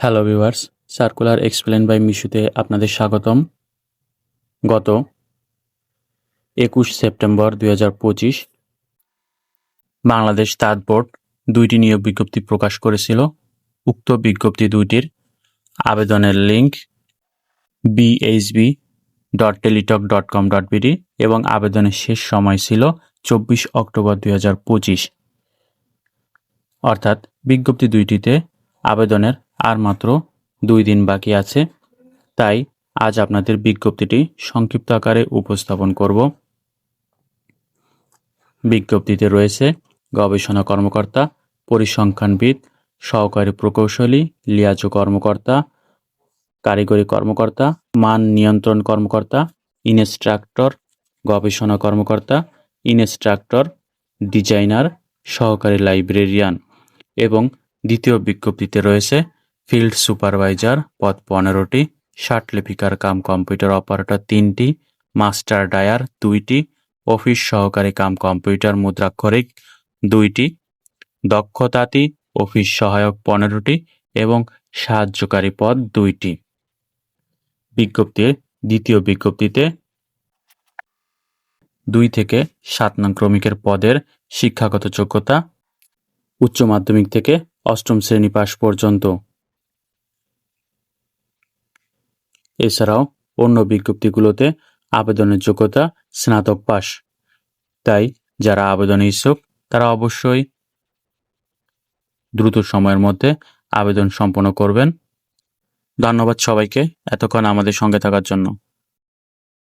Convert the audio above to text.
Hello viewers circular explain by মিশুতে আপনাদের স্বাগতম। গত একুশ সেপ্টেম্বর দুই বাংলাদেশ তাঁত বোর্ড দুইটি নিয়োগ বিজ্ঞপ্তি প্রকাশ করেছিল। উক্ত বিজ্ঞপ্তি দুইটির আবেদনের link BHB dot Teletalk dot com dot BD এবং আবেদনের শেষ সময় ছিল চব্বিশ অক্টোবর দুই অর্থাৎ বিজ্ঞপ্তি দুইটিতে আবেদনের আর মাত্র দুই দিন বাকি আছে। তাই আজ আপনাদের বিজ্ঞপ্তিটি সংক্ষিপ্ত আকারে উপস্থাপন করব। বিজ্ঞপ্তিতে রয়েছে, গবেষণা কর্মকর্তা, পরিসংখ্যানবিদ, সহকারী প্রকৌশলী, লিয়াজো কর্মকর্তা, কারিগরি কর্মকর্তা, মান নিয়ন্ত্রণ কর্মকর্তা, ইনস্ট্রাক্টর, গবেষণা কর্মকর্তা, ইনস্ট্রাক্টর, ডিজাইনার, সহকারী লাইব্রেরিয়ান এবং দ্বিতীয় বিজ্ঞপ্তিতে রয়েছে, ফিল্ড সুপারভাইজার পদ পনেরোটি, ষাট লিপিকার কাম কম্পিউটার অপারেটর তিনটি, মাস্টার ডায়ার দুইটি, অফিস সহকারী কাম কম্পিউটার মুদ্রাক্ষরিক দুইটি, দক্ষতাতি অফিস সহায়ক পনেরোটি এবং সাহায্যকারী পদ দুইটি। বিজ্ঞপ্তির দ্বিতীয় বিজ্ঞপ্তিতে দুই থেকে সাত নং ক্রমিকের পদের শিক্ষাগত যোগ্যতা উচ্চ মাধ্যমিক থেকে অষ্টম শ্রেণি পাশ পর্যন্ত। এছাড়াও অন্য বিজ্ঞপ্তিগুলোতে আবেদনের যোগ্যতা স্নাতক পাস তাই যারা আবেদনে ইচ্ছুক, তারা অবশ্যই দ্রুত সময়ের মধ্যে আবেদন সম্পন্ন করবেন। ধন্যবাদ সবাইকে এতক্ষণ আমাদের সঙ্গে থাকার জন্য।